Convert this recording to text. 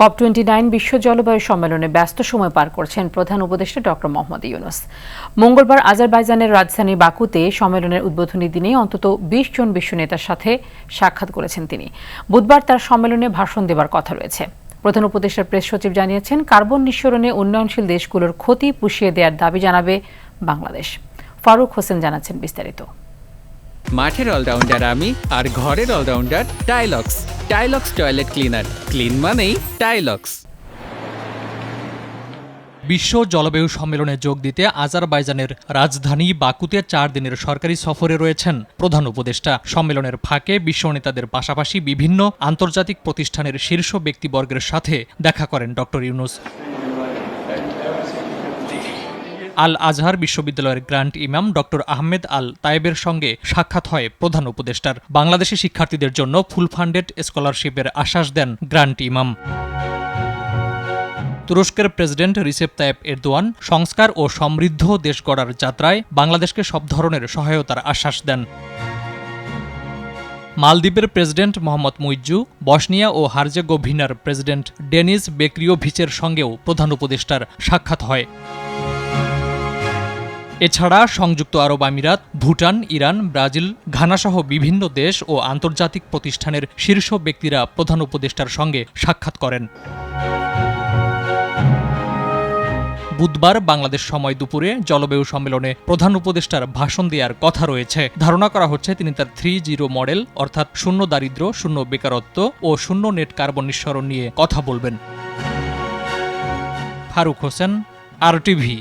COP twenty nine বিশ্ব জলবায়ু সম্মেলনে ব্যস্ত সময় পার করছেন প্রধান উপদেষ্টা ডক্টর মোহাম্মদ ইউনুস। মঙ্গলবার আজারবাইজানের রাজধানী বাকুতে সম্মেলনের উদ্বোধনী দিনে অন্তত বিশ জন বিশ্ব নেতার সাথে সাক্ষাৎ করেছেন তিনি। বুধবার তার সম্মেলনে ভাষণ দেবার কথা রয়েছে। প্রধান উপদেষ্টার প্রেস সচিব জানিয়েছেন, কার্বন নিঃসরণে উন্নয়নশীল দেশগুলোর ক্ষতি পুষিয়ে দেওয়ার দাবি জানাবে বাংলাদেশ। ফারুক হোসেন জানাচ্ছেন বিস্তারিত। মাঠের অলরাউন্ডার আমি আর ঘরের allrounder Tilex Tilex toilet cleaner clean মানেই টাইলক্স বিশ্ব জলবায়ু সম্মেলনে যোগ দিতে আজারবাইজানের রাজধানী বাকুতে চার দিনের সরকারি সফরে রয়েছেন প্রধান উপদেষ্টা। সম্মেলনের ফাঁকে বিশ্ব নেতাদের পাশাপাশি বিভিন্ন আন্তর্জাতিক প্রতিষ্ঠানের শীর্ষ ব্যক্তিবর্গের সাথে দেখা করেন ডক্টর ইউনুস। আল আজহার বিশ্ববিদ্যালয়ের গ্র্যান্ট ইমাম ডক্টর আহমেদ আল তায়েবের সঙ্গে সাক্ষাৎ হয় প্রধান উপদেষ্টার। বাংলাদেশি শিক্ষার্থীদের জন্য ফুল ফান্ডেড স্কলারশিপের আশ্বাস দেন গ্র্যান্ট ইমাম। তুরস্কের প্রেসিডেন্ট রিসেপ তায়েব এরদোয়ান সংস্কার ও সমৃদ্ধ দেশ গড়ার যাত্রায় বাংলাদেশকে সব ধরনের সহায়তার আশ্বাস দেন। মালদ্বীপের প্রেসিডেন্ট মোহাম্মদ মুইজ্জু, বসনিয়া ও হার্জেগোভিনার প্রেসিডেন্ট ডেনিস বেক্রিওভিচের সঙ্গেও প্রধান উপদেষ্টার সাক্ষাৎ হয়। এছাড়া সংযুক্ত আরব আমিরাত, ভুটান, ইরান, ব্রাজিল, ঘানাসহ বিভিন্ন দেশ ও আন্তর্জাতিক প্রতিষ্ঠানের শীর্ষ ব্যক্তিরা প্রধান উপদেষ্টার সঙ্গে সাক্ষাৎ করেন। বুধবার বাংলাদেশ সময় দুপুরে জলবায়ু সম্মেলনে প্রধান উপদেষ্টার ভাষণ দেওয়ার কথা রয়েছে। ধারণা করা হচ্ছে তিনি তার থ্রি জিরো মডেল, অর্থাৎ শূন্য দারিদ্র, শূন্য বেকারত্ব ও শূন্য নেট কার্বন নিঃসরণ নিয়ে কথা বলবেন। ফারুক হোসেন, আর টিভি